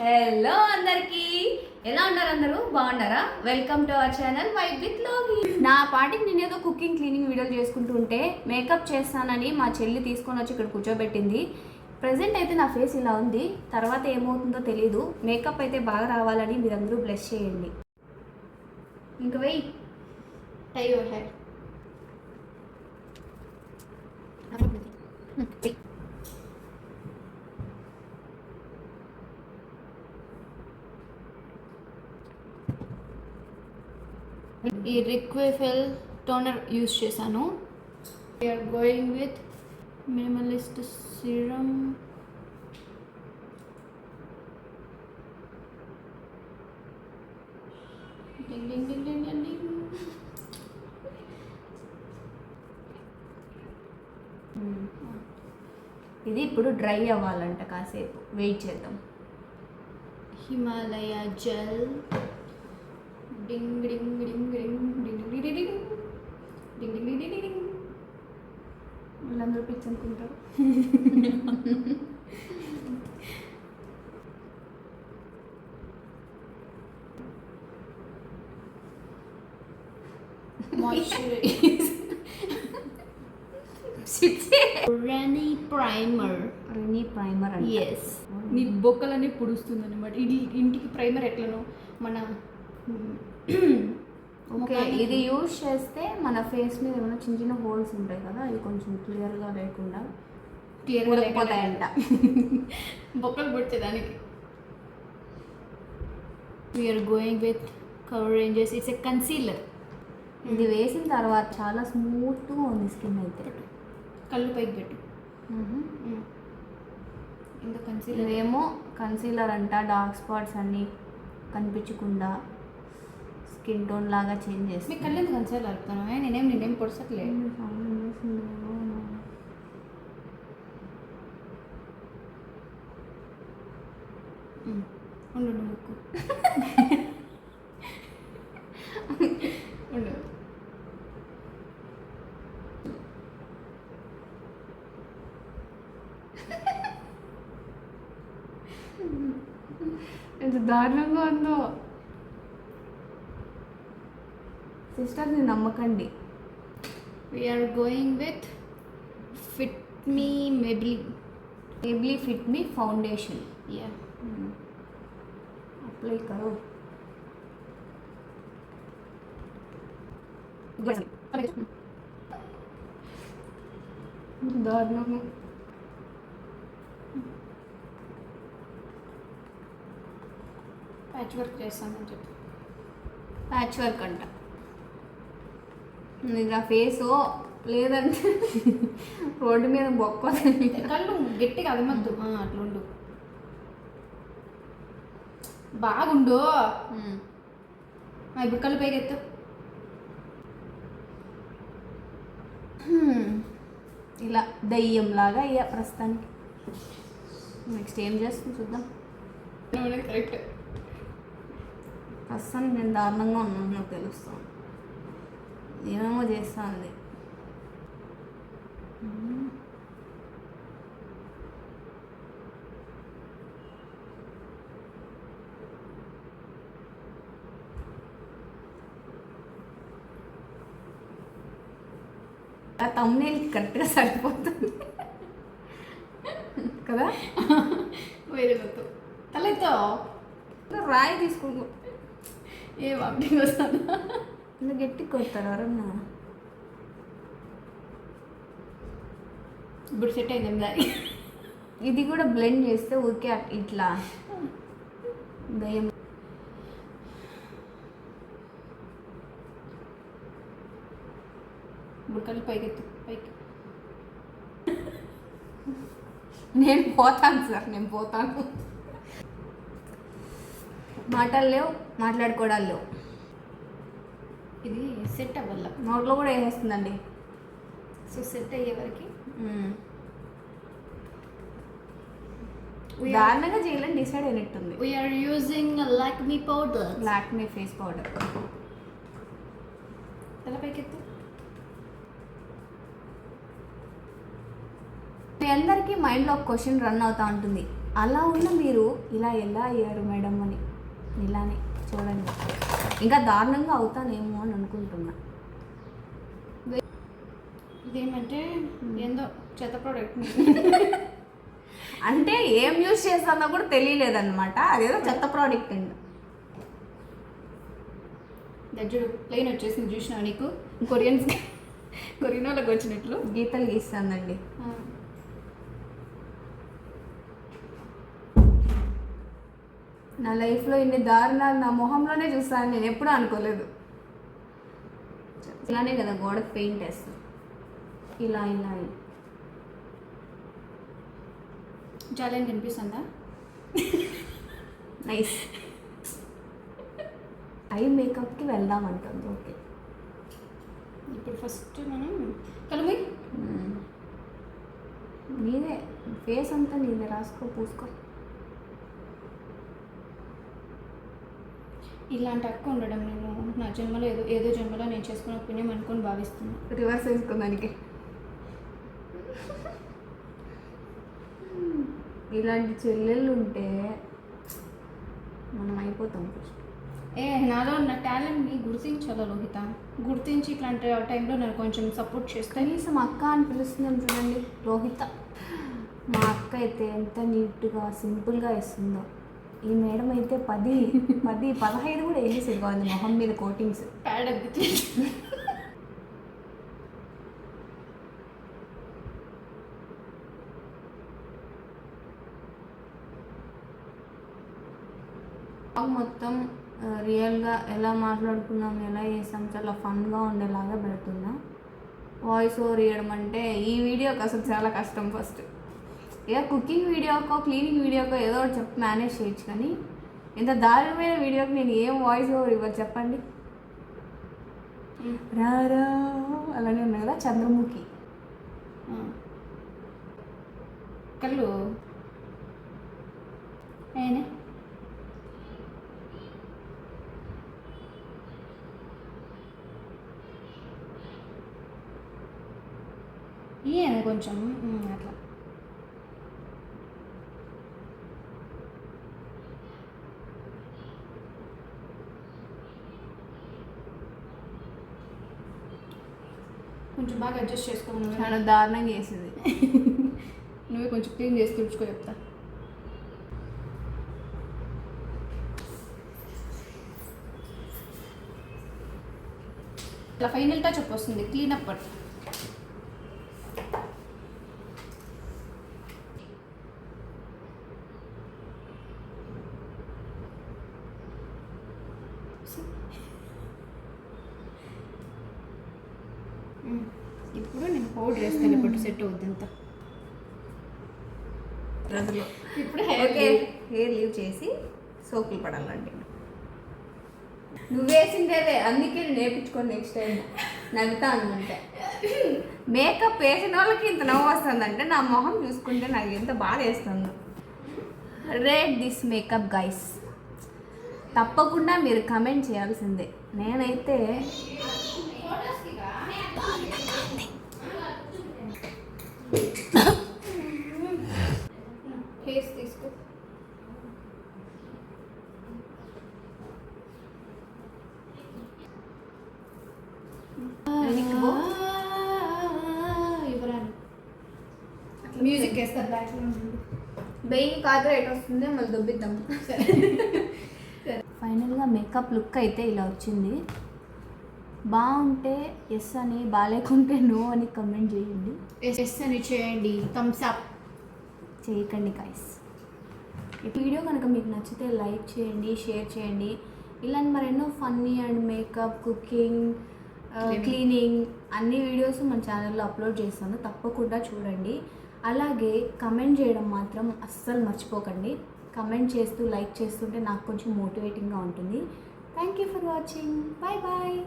Hello అందరికి. ఎలా ఉన్నారు అందరూ? బాగున్నారా? Welcome to our channel vibe with లోగి నా పాటికి నేను ఏదో కుకింగ్ క్లీనింగ్ వీడియోలు చేసుకుంటూ ఉంటే మేకప్ చేస్తానని మా చెల్లి తీసుకొని వచ్చి ఇక్కడ కూర్చోబెట్టింది. ప్రజెంట్ అయితే నా ఫేస్ ఇలా ఉంది. తర్వాత ఏమవుతుందో తెలీదు. మేకప్ అయితే బాగా రావాలని మీరందరూ బ్లెస్ చేయండి. ఇంక వెయ్యి Tie your hair. ఈ రిక్విఫెల్ టోనర్ యూస్ చేశాను. We're going with minimalist serum ఇది ఇప్పుడు డ్రై అవ్వాలంట కాసేపు. వెయిట్ చేద్దాం. హిమాలయ జెల్ డింగ్ డింగ్ డింగ్ డింగ్ డింగ్ డింగ్ డింగ్ డింగ్ డింగ్ డింగ్ డింగ్ వాళ్ళందరూ పిచ్చి అనుకుంటారు రెనీ ప్రైమర్ నీ ప్రైమర్ ఎస్ నీ బొక్కలన్నీ పుడుస్తుంది అనమాట ఇంటికి ప్రైమర్ ఎట్లనో మన ఓకే ఇది యూజ్ చేస్తే మన ఫేస్ మీద ఏమైనా చిన్న చిన్న హోల్స్ ఉంటాయి కదా అవి కొంచెం క్లియర్గా లేకుండా క్లియర్ ఊడిపోతాయంట. బొక్కలు పుడితే దానికి we're going with cover ranges it's a concealer ఇది వేసిన తర్వాత చాలా స్మూత్గా ఉంది స్కిన్ అయితే. కళ్ళు పైకి పెట్టు. ఇంత కన్సీలర్ ఇదేమో కన్సీలర్ అంట డార్క్ స్పాట్స్ అన్నీ కనిపించకుండా. స్కిన్ టోన్ లాగా చేంజ్ మీ చేస్తుంది కళ్ళు ఎందుకు కన్సీలర్ అడుగుతాను నేనేం నేనేం పొడసట్లే. ఉండు ఉండు, ముక్కు. ఉండు. ఎంత దారుణంగా ఉందో. సిస్టర్ని నమ్మకండి. We're going with fit me Maybelline fit me foundation yeah apply కరో దారుణంగా ప్యాచ్ వర్క్ చేస్తానని చెప్పి ప్యాచ్ వర్క్ అంట నా ఫేస్ లేదంటే రోడ్డు మీద బొక్క కళ్ళు గట్టిగా అదమద్దు అట్లా ఉండు. బాగుండు. ఇప్పుడు కళ్ళు పైకి ఎత్తు. ఇలా దయ్యం లాగా అయ్యా ప్రస్తుతానికి. నెక్స్ట్ ఏం చేస్తుంది చూద్దాం. కరెక్ట్ ప్రస్తుతానికి నేను దారుణంగా ఉన్నాను నాకు తెలుస్తాను ఏమేమో చేస్తుంది. ఆ తమ్నేల్ కరెక్ట్గా సరిపోతుంది. కదా? వేరే తలెత్తో రాయి తీసుకుని ఏ వామిటింగ్ వస్తాను ఇలా గట్టి కొడతారు ఎవరన్నా ఇప్పుడు సెట్ అయింది ఇది కూడా బ్లెండ్ చేస్తే ఊరికే అట్- ఇట్లా. దయ్యం కళ్ళు పైకి ఎత్తు పైకి. నేను పోతాను సార్ నేను పోతాను. మాటలు లేవు మాట్లాడుకోవడాలు లేవు. ఇది సెట్ అవ్వాల. నోట్లో కూడా వేసేస్తుందండి. సో సెట్ అయ్యే వరకు. దారుణంగా చేయాలని డిసైడ్ అయినట్టుంది. We're using Lakme powder Lakme face powder తల పైకి ఎత్తు మీ అందరికీ మైండ్లో ఒక క్వశ్చన్ రన్ అవుతా ఉంటుంది. అలా ఉన్న మీరు ఇలా ఎలా అయ్యారు మేడం అని? ఇలానే చూడండి. ఇంకా దారుణంగా అవుతానేమో అని అనుకుంటున్నా. ఇదేమంటే ఏందో చెత్త ప్రోడక్ట్ అంటే ఏం యూజ్ చేస్తానో కూడా తెలియలేదన్నమాట. అదేదో చెత్త ప్రోడక్ట్ అండి. దజ్జుడు ప్లెయిన్ వచ్చేసింది చూసినా నీకు? కొరియన్స్ కొరియన్ వాళ్ళకి వచ్చినట్లు. గీతలు గీస్తానండి. నా లైఫ్లో ఇన్ని దారుణాలు నా మొహంలోనే చూస్తాను నేను ఎప్పుడూ అనుకోలేదు. ఇలానే కదా గోడకు పెయింట్ వేస్తాం ఇలా ఇలా ఇలా. చాలా కనిపిస్తుందా నైస్. ఐ మేకప్కి వెళ్దాం అంటుంది ఓకే. ఇప్పుడు ఫస్ట్ మనం కలుమి. నీదే ఫేస్ అంతా నీదే రాసుకో పూసుకో. ఇలాంటి అక్క ఉండడం నేను నా జన్మలో ఏదో ఏదో జన్మలో నేను చేసుకున్న పుణ్యం అనుకొని భావిస్తున్నాను రివర్స్ వేసుకుందానికి ఇలాంటి చెల్లెళ్ళు ఉంటే మనం అయిపోతాం ఫస్ట్ ఏ నాలో ఉన్న టాలెంట్ని గుర్తించాలా లోహిత? గుర్తించి ఇట్లాంటి టైంలో నన్ను కొంచెం సపోర్ట్ చేస్తే? కనీసం అక్క అని పిలుస్తున్నాం చూడండి రోహిత మా అక్క అయితే ఎంత నీట్గా సింపుల్గా ఇస్తుందో ఈ మేడం అయితే పది పది పదహైదు కూడా వేసేసేది కాదు మొహం మీద కోటింగ్స్. ప్యాడ్ మొత్తం రియల్గా ఎలా మాట్లాడుకున్నాం ఎలా చేసాం చాలా ఫన్గా ఉండేలాగా పెడుతున్నా. వాయిస్ ఓవర్ ఇవ్వడం అంటే ఈ వీడియోకి అసలు చాలా కష్టం ఫస్ట్ ఇక కుకింగ్ వీడియోకో క్లీనింగ్ వీడియోకో ఏదో ఒకటి చెప్పి మేనేజ్ చేయొచ్చు కానీ ఇంత దారుణమైన వీడియోకి నేను ఏం వాయిస్ ఓవర్ ఇవ్వరు చెప్పండి? రారా అలానే ఉన్నాయి కదా చంద్రముఖి. కళ్ళు. ఏనే ఈయన కొంచెం. కొంచెం బాగా అడ్జస్ట్ చేసుకోమను చాలా దారుణంగా చేసింది. నువ్వే కొంచెం క్లీన్ చేసి తుడుచుకో చెప్తా. ఇట్లా ఫైనల్ టచ్ అప్ వస్తుంది క్లీన్ అప్ ఇప్పుడు నేను పౌడర్ వేస్తాను ఇప్పుడు సెట్ అవుద్ది అంతా రోజులో ఇప్పుడు ఓకే. హెయిర్ లీవ్ చేసి సోకులు పడాలండి. నువ్వు వేసిందేదే అందుకే నేను నేర్పించుకోండి నెక్స్ట్ టైం నవ్వుతాను అంటే మేకప్ వేసిన వాళ్ళకి ఇంత నవ్వు వస్తుందంటే నా మొహం చూసుకుంటే నాకు ఎంత బాధ వేస్తుంది. రేట్ దిస్ మేకప్ గైస్ తప్పకుండా మీరు కమెంట్ చేయాల్సిందే. నేనైతే ఫేస్ తీసుకో. మ్యూజిక్ వేస్తారు బ్యాక్గ్రౌండ్ వెయ్యి కాదు రేట్ వస్తుంది మళ్ళీ దొబ్బిద్దాం. ఫైనల్గా మేకప్ లుక్ అయితే ఇలా వచ్చింది. బాగుంటే ఎస్ అని బాగాలేకుంటే నో అని కమెంట్ చేయండి. ఎస్ అని చేయండి. థమ్స్ అప్ చేయకండి గైస్ ఈ వీడియో కనుక మీకు నచ్చితే లైక్ చేయండి షేర్ చేయండి. ఇలాంటి మరెన్నో funny and makeup cooking. Cleaning అన్ని వీడియోస్ మన ఛానల్లో అప్లోడ్ చేస్తాను. తప్పకుండా చూడండి. అలాగే కమెంట్ చేయడం మాత్రం అస్సలు మర్చిపోకండి. కమెంట్ చేస్తూ లైక్ చేస్తుంటే నాకు కొంచెం మోటివేటింగ్గా ఉంటుంది. Thank you for watching bye bye